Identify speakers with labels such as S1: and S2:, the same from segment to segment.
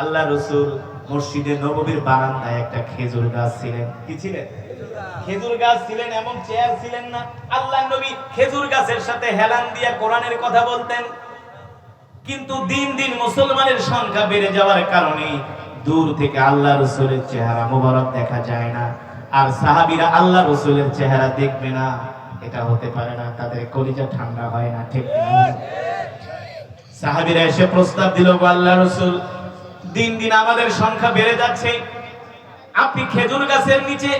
S1: আল্লাহ রসুল মসজিদে নববীর বারান্দায় একটা খেজুর গাছ ছিলেন। কি ছিলেন? খেজুর গাছ ছিলেন, এমন চেয়ার ছিলেন না। আল্লাহ নবী খেজুর গাছের সাথে হেলান দিয়া কোরআনের কথা বলতেন। কিন্তু দিন দিন মুসলমানের সংখ্যা বেড়ে যাওয়ার কারণে দূর থেকে আল্লাহ রসুলের চেহারা মোবারক দেখা যায় না। আর সাহাবিরা আল্লাহ রসুলের চেহারা দেখবে না। এটা হতে পারে না, তাদের কলিজা ঠান্ডা হয় না, ঠিক সাহাবিরা এসে প্রস্তাব দিল আল্লাহ রসুল দিন দিন আমাদের সংখ্যা বেড়ে যাচ্ছে। আপনি খেজুর গাছের নিচে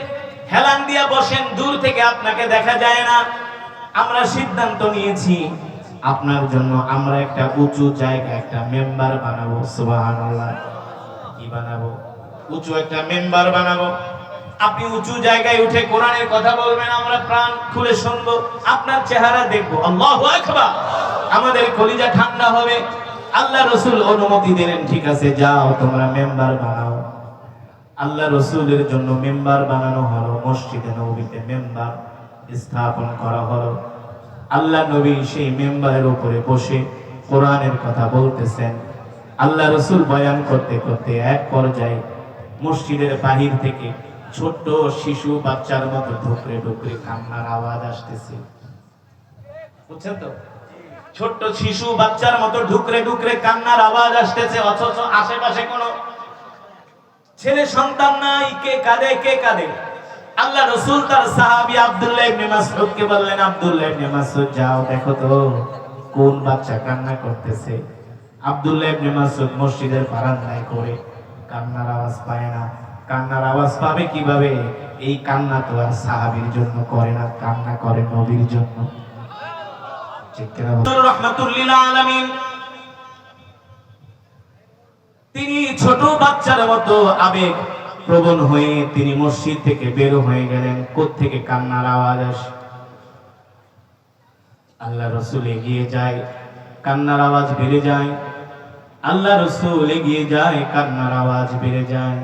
S1: হেলান দিয়া বসেন, দূর থেকে আপনাকে দেখা যায় না। আমরা সিদ্ধান্ত নিয়েছি, আপনার জন্য আমরা একটা উঁচু জায়গা, একটা মেম্বার বানাবো, সুবহানাল্লাহ। কি বানাবো? উঁচু একটা মেম্বার বানাবো। আপনি উঁচু জায়গায় উঠে কোরআনের কথা বলবেন, আমরা প্রাণ খুলে শুনব, আপনার চেহারা দেখব। আল্লাহু আকবার! আমাদের কলিজা ঠান্ডা হবে। আল্লাহ রসুল অনুমতি দিলেন, ঠিক আছে, যাও, তোমরা মেম্বার বানাও। আল্লাহ রসুলের জন্য মেম্বার বানানো হলো, মসজিদে, নবীতে মেম্বার স্থাপন করা হলো। আল্লাহ নবী সেই মেম্বারের উপরে বসে কোরআনের কথা বলতেছেন। আল্লাহ রসুল বয়ান করতে করতে এক পর্যায়ে মসজিদের বাহির থেকে ছোট্ট শিশু বাচ্চার মতো ঢুকরে ঢুকরে কান্নার আওয়াজ আসতেছে। বুঝছেন তো? ছোট্ট শিশু বাচ্চার মতো ঢুকরে ঢুকরে কান্নার আওয়াজ আসতেছে, অথচ আশেপাশে কোনো ছেলে সন্তান নাই, কে কাঁদে কে কাঁদে? আল্লাহ রসুল তার সাহাবী আব্দুল্লাহ ইবনে বললেন, আব্দুল্লাহ ইবনে যাও, দেখো তো কোন বাচ্চা কান্না করতেছে। আব্দুল্লাহ ইবনে মসজিদের বারান্দায় করে কান্নার আওয়াজ পায় না। কান্নার আওয়াজ পাবে কীভাবে? এই কান্না তো আর সাহাবীর জন্য করে না, কান্না করে নবীর জন্য। তিনি ছোট বাচ্চার মতো আবেগ প্রবণ হয়ে তিনি মসজিদ থেকে বের হয়ে গেলেন। থেকে কান্নার আওয়াজ আসে? আল্লাহ রসুল এগিয়ে যায়, কান্নার আওয়াজ বেড়ে যায়। আল্লাহ রসুল এগিয়ে যায়, কান্নার আওয়াজ বেড়ে যায়।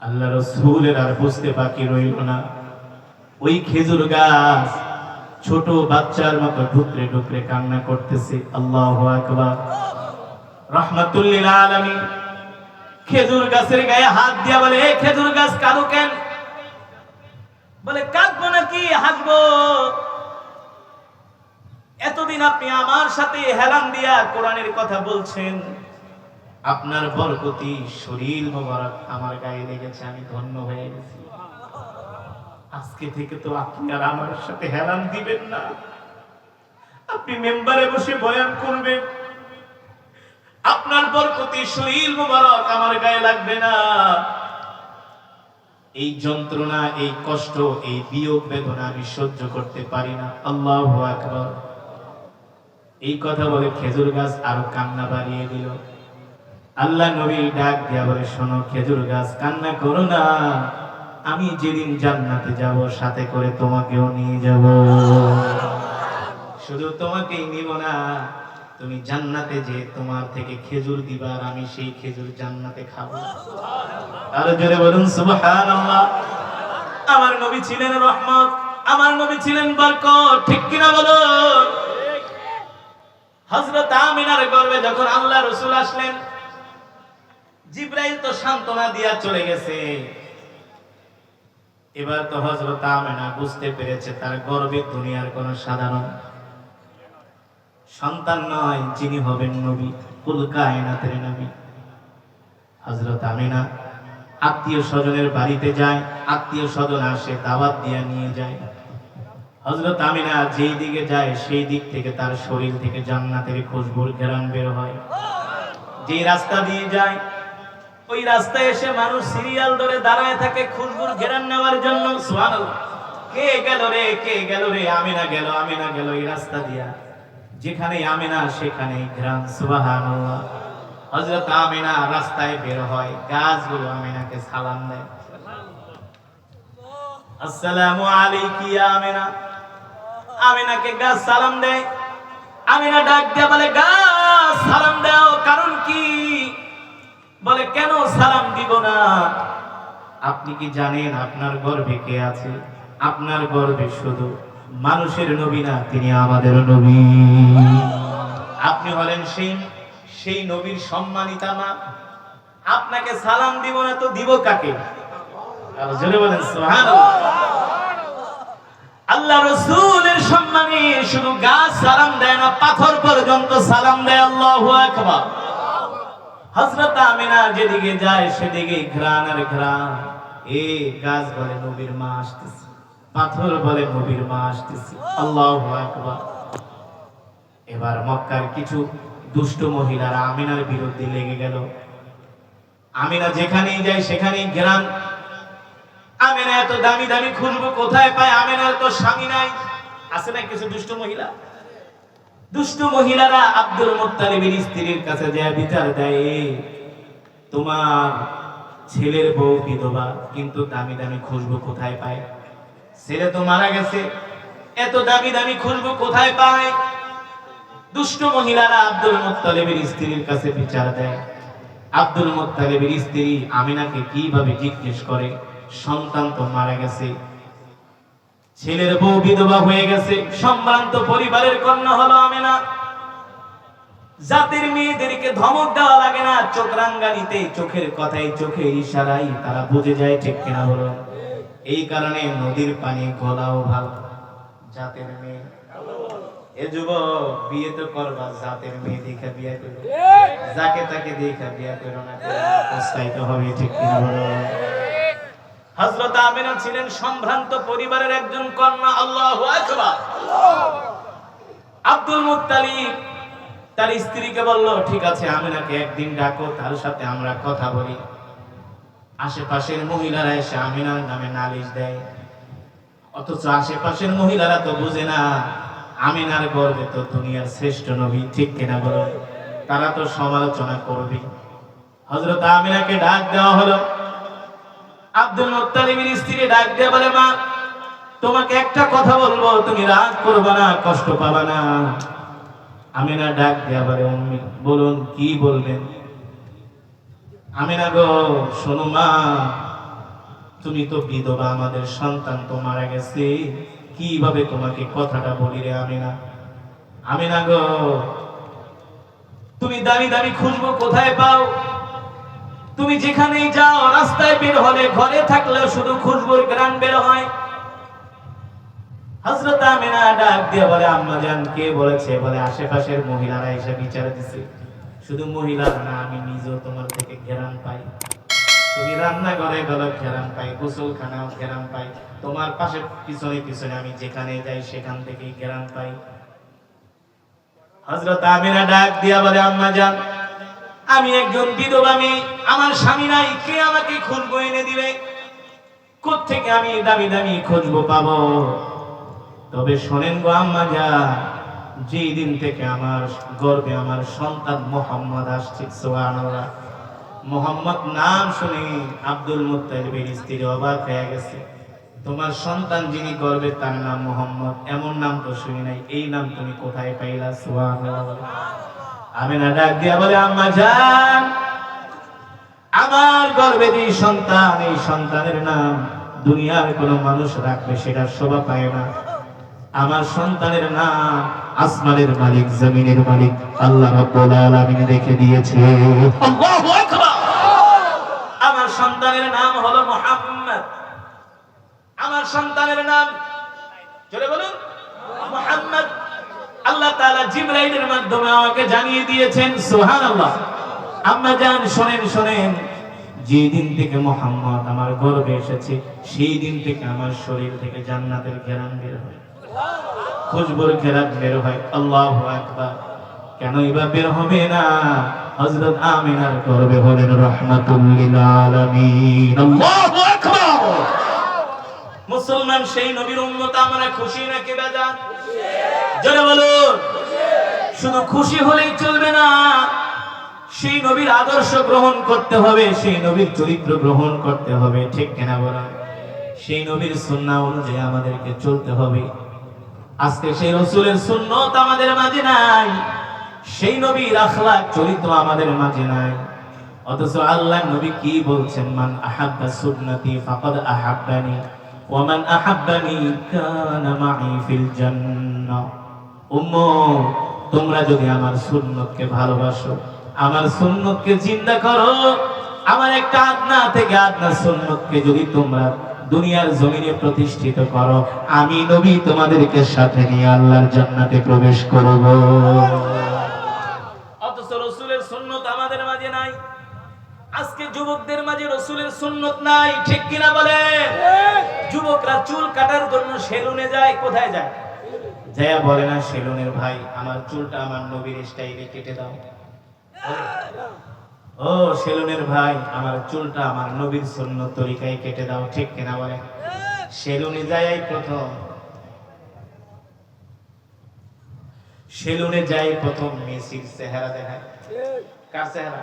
S1: আল্লাহ রসুলের আর বুঝতে বাকি রইল না। ওই খেজুর গাছ ছোট বাচ্চার মতো ঢুকরে ঢুকরে কান্না করতেছে। আল্লাহ আকবার। রহমাতুল্লিল খেজুর গাছের গায়ে হাত দিয়া বলে, এ খেজুর গাছ কাঁদো কেন? বলে, কাঁদবো নাকি? হাসবো। এতদিন আপনি আমার সাথে হেলান দিয়া কোরআনের কথা বলছেন। আপনার বরকতি শরীর মোবারক আমার গায়ে লেগেছে, আমি ধন্য হয়ে গেছি। আজকে থেকে তো আপনি আর আমার সাথে হেলান দিবেন না। আপনি মেম্বারে বসে বয়ান করবেন। আপনার বরকতি শরীর মোবারক আমার গায়ে লাগবে না। এই যন্ত্রণা, এই কষ্ট, এই বিয়োগ বেদনা আমি সহ্য করতে পারি না। আল্লাহ আকবার। এই কথা বলে খেজুর গাছ আরও কান্না বাড়িয়ে দিল। আল্লাহ নবী ডাক দিয়া বলে, শোনো খেজুর গাছ, কান্না করো না। আমি যেদিন জান্নাতে যাব, সাথে করে তোমাকেও নিয়ে যাব। শুধু তোমাকেই নিব না, তুমি জান্নাতে যে তোমার থেকে খেজুর দিবার আমি সেই খেজুর জান্নাতে খাব। আরও জোরে বলুন, সুবহানাল্লাহ। আমার নবী ছিলেন রহমত, আমার নবী ছিলেন বরকত, ঠিক কিনা বলুন? হযরত আমিনার গর্ভে যখন আল্লাহ রাসূল আসলেন, জিব্রাইল তো সান্ত্বনা দিয়া চলে গেছে। এবার তো হজরত আমেনা বুঝতে পেরেছে তার গর্ভে দুনিয়ার কোন সাধারণ সন্তান নয়, যিনি হবেন নবী, কুল কায়নাতের নবী। হজরত আমেনা আত্মীয় স্বজনের বাড়িতে যায়, আত্মীয় স্বজন আসে, দাওয়াত দিয়ে নিয়ে যায়। হজরত আমিনা যেই দিকে যায়, সেই দিক থেকে তার শরীর থেকে জান্নাতের খুশবুর ঘেরান বের হয়। যে রাস্তা দিয়ে যায় ওই রাস্তায় এসে মানুষ সিরিয়াল ধরে দাঁড়ায় থাকে, খুশবুর ঘেরান নেওয়ার জন্য। কে গেল রে, কে গেল রে? আমিনা গেল আমিনা গেল এই রাস্তা দিয়া। যেখানে আমিনা সেখানে ঘেরান। আমিনা রাস্তায় বের হয়, গাছগুলো আমিনাকে সালাম দেয়। আসসালামু আলাইকি আমিনা। আমিনাকে গাছ সালাম দেয়। আমিনা ডাক দিয়ে বলে, গাছ সালাম দাও, কারণ কি? বলে, কেন সালাম দিব না? আপনি কি জানেন আপনার গর্ভে কে আছে? আপনার গর্ভে শুধু মানুষের নবী না, তিনি আমাদের নবী। আপনি হলেন সেই সেই নবীর সম্মানিতা মা, আপনাকে সালাম দিব না তো দিব কাকে? জোরে আল্লাহ রসুলের সম্মানে শুধু গাছ সালাম দেয় না, পাথর পর্যন্ত সালাম দেয়, আল্লাহ আকবার। হযরত আমিনা যেদিকে যায় সেদিকে ঘ্রাণ আর ঘ্রাণ। এ গাছ বলে নবীর মা আসতেছে। পাথর বলে নবীর মা আসতেছে। আল্লাহু আকবার। এবার মক্কার কিছু দুষ্ট মহিলারা আমিনার বিরুদ্ধে লেগে গেল। আমিনা যেখানেই যায় সেখানেই ঘ্রাণ। আমেনা এত দামি দামি খুঁজবো কোথায় পায়? আমেনার তো স্বামী নাই। আছে না কিছু দুষ্ট মহিলা? দুষ্ট মহিলারা আব্দুল মুত্তালিবের স্ত্রীর কাছে যায় বিচার দেয় "এই, তোমার ছেলের বউ বিধবা কিন্তু দামি দামি খুঁজবো কোথায় পায়? ছেলে তো মারা গেছে এত দামি দামি খুঁজবো কোথায় পায়? দুষ্ট মহিলারা আব্দুল মুত্তালিবের স্ত্রীর কাছে বিচার দেয়। আব্দুল মুত্তালিবের স্ত্রী আমিনাকে কীভাবে জিজ্ঞেস করে সন্তান তো মারা গেছে ছেলের বউ বিধবা হয়ে গেছে, সম্ভ্রান্ত পরিবারের কন্যা হলো আমিনা। জাতির মেয়েদেরকে ধমক দেওয়া লাগে না, চোখ রাঙ্গানিতে, চোখের কথাই চোখের ইশারাই তারা বুঝে যায় ঠিক কিনা বলো এই কারণে নদীর পানি গলাও ভালো। জাতের মেয়ে। এ যুবক, বিয়ে তো করবা, জাতের মেয়ে দেখে বিয়ে করো। যাকে তাকে দেখা বিয়ে করো না প্রস্তাবিত হবে ঠিক কিনা বলো হযরত আমিনা ছিলেন সম্ভ্রান্ত পরিবারের একজন কন্যা, আল্লাহ আব্দুল মুত্তালিব তার স্ত্রীকে বলল, ঠিক আছে, আমিনাকে একদিন ডাকো, তার সাথে আমরা কথা বলি। আশেপাশের মহিলারা এসে আমিনার নামে নালিশ দেয়। অথচ আশেপাশের মহিলারা তো বুঝে না, আমিনার গর্বে তো দুনিয়ার শ্রেষ্ঠ নবী, ঠিক কিনা বলো? তারা তো সমালোচনা করবে। হজরত আমিনাকে ডাক দেওয়া হলো। আব্দুল মুত্তালিবের স্ত্রী ডাক দিয়ে বলে, মা, তোমাকে একটা কথা বলব, তুমি রাগ করবে না, কষ্ট পাবে না। আমি না ডাক দেয়া বলে, উম্মি, বলুন, কি বলবেন আমি না গো, শোনো মা, তুমি তো বিধবা, আমাদের সন্তান তো মারা গেছে। কীভাবে তোমাকে কথাটা বলি রে আমি না আমি না গো, তুমি দামি দামি খুঁজবো কোথায় পাও? তুমি যেখানেই যাও, রাস্তায় বের হলে ঘরে থাকলেও শুধু খুশবুর গ্রান বের হয়। হযরত আমিনা ডাক দিয়ে বলে, আম্মা জান, কে বলেছে? বলে, আশেপাশের মহিলারা এসে বিচার দিছে। শুধু মহিলা না, আমি নিজেও তোমার থেকে ঘেরান পাই। তুমি রান্না ঘরে গেলো ঘেরান পাই, গোসলখানাও পাই। তোমার পাশে পিছনে পিছনে আমি যেখানে যাই, সেখান থেকেই ঘেরান পাই। হযরত আমিনা ডাক দিয়া বলে, আম্মা জান, আমি একজন বিধবা মেয়ে। আমার স্বামী নাই, কে আমাকে খুঁজবো এনে দিবে? থেকে আমি দামি দামি খুঁজবো পাবো? তবে শোনেন গো আম্মা যা যেই দিন থেকে আমার গর্বে আমার সন্তান মোহাম্মদ আসছে, সুবহানাল্লাহ। মোহাম্মদ নাম শুনে আব্দুল মুত্তালিবের স্ত্রী অবাক হয়ে গেছে। তোমার সন্তান যিনি গর্বে, তার নাম মোহাম্মদ। এমন নাম তো শুনি নাই, এই নাম তুমি কোথায় পাইলা, সুবহানাল্লাহ? আমিনা ডাক দিয়া বলে, আম্মা জান আমার গর্বে যে সন্তান এই সন্তানের নাম দুনিয়ার কোন মানুষ রাখবে সেটা শোভা পায় না। আমার সন্তানের নাম আসমানের মালিক জমিনের মালিক আল্লাহ রাব্বুল আলামিন রেখে দিয়েছে। আল্লাহু আকবার। আমার সন্তানের নাম হলো মুহাম্মদ। আমার সন্তানের নাম জোরে বলুন মুহাম্মদ। আল্লাহ তাআলা জিবরাইলের মাধ্যমে আমাকে জানিয়ে দিয়েছেন সুবহানাল্লাহ। আম্মা জান, শুনেন শুনেন। যে দিন থেকে মোহাম্মদ আমার গর্বে এসেছে সেই দিন থেকে আমার শরীর থেকে জান্নাতের ঘেরান বের হয়। খুশবুর ঘেরান বের হয়। আল্লাহু আকবার। কেন এবার বের হবে না? হযরত আমিনার গর্বে হলেন রাহমাতুল লিল আলামিন মুসলমান সেই নবীর উম্মত আমরা খুশি নাকি বেজান জোরে বলুন। শুধু খুশি হলেই চলবে না। সেই নবীর আদর্শ গ্রহণ করতে হবে, সেই নবীর চরিত্র গ্রহণ করতে হবে, ঠিক কেনা বলা? সেই নবীর সুন্নাহ অনুযায়ী আমাদেরকে চলতে হবে। আজকে সেই রসুলের সুন্নত আমাদের মাঝে নাই, সেই নবীর আখলাক চরিত্র আমাদের মাঝে নাই। অথচ আল্লাহ নবী কি বলছেন? মান আহাব্বা সুন্নতি ফাকাদ আহাব্বানি, ওয়া মান আহাব্বানি কানা মাই ফিল জান্নাহ। উম্মত, তোমরা যদি আমার সুন্নতকে ভালোবাসো আমার সুন্নতকে জিন্দা করো। আমার একটা আদনা থেকে আদনা সুন্নতকে যদি তোমরা দুনিয়ার জমিনে প্রতিষ্ঠিত করো, আমি নবী তোমাদেরকে সাথে নিয়ে আল্লাহর জান্নাতে প্রবেশ করব। অথচ রসুলের সুন্নত আমাদের মাঝে নাই। আজকে যুবকদের মাঝে রসুলের সুন্নত নাই, ঠিক কিনা বলে? যুবকরা চুল কাটার জন্য সেলুনে যায়, কোথায় যায়? জয়া বলে না, সেলুনের ভাই, আমার চুলটা আমার নবীর স্টাইলে কেটে দাও। ও সেলুনের ভাই, আমার চুলটা আমার নবীর সুন্নত তরিকায় কেটে দাও, ঠিক কিনা বলে সেলুনে যায় প্রথম। সেলুনে যাই প্রথম মেসির চেহারা দেখায় কার চেহারা?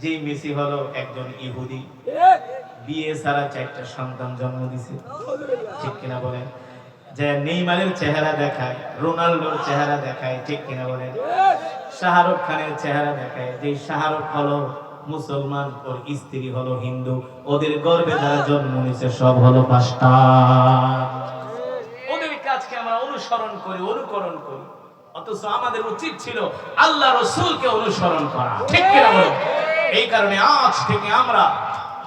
S1: যে মেসি হলো একজন ইহুদি। বিয়ে ছাড়া চারটা সন্তান জন্ম দিছে। ঠিক কিনা বলেন? যে নেইমারের চেহারা দেখায়, রোনাল্ডোর চেহারা দেখায়, ঠিক কিনা বলেন? শাহরুখ খানের চেহারা দেখায় যে শাহরুখ হলো মুসলমান, ওর স্ত্রী হলো হিন্দু। ওদের গর্বে যারা জন্ম নিয়েছে, সব হলো পাঁচটা। ওদের কাজকে আমরা অনুসরণ করি, অনুকরণ করি। অথচ আমাদের উচিত ছিল আল্লাহ রসুলকে অনুসরণ করা। ঠিক কিনা এই কারণে আজ থেকে আমরা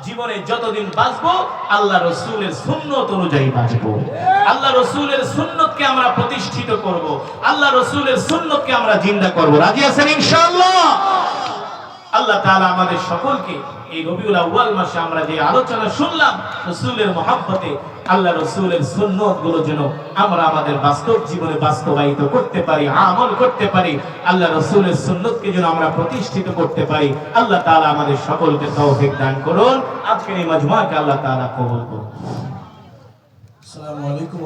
S1: জীবনে যতদিন বাঁচবো, আল্লাহ রসুলের সুন্নত অনুযায়ী বাঁচবো। আল্লাহ রসুলের সুন্নতকে আমরা প্রতিষ্ঠিত করব। আল্লাহ রসুলের সুন্নতকে আমরা জিন্দা করব। রাজি আছেন ইনশাআল্লাহ? আল্লাহ তাআলা আমাদের সকলকে এই রবিউল আউয়াল মাসে আমরা যে আলোচনা শুনলাম, রসুলের মহাব্বতে আল্লাহ রসুলের সুন্নতগুলো যেন আমরা আমাদের বাস্তব জীবনে বাস্তবায়িত করতে পারি, আমল করতে পারি, আল্লাহ রসুলের সুন্নতকে যেন আমরা প্রতিষ্ঠিত করতে পারি, আল্লাহ তালা আমাদের সকলকে তৌফিক দান করুন। আজকের এই মজমাকে আল্লাহ তালা কবুল করুন।
S2: আসসালামু আলাইকুম।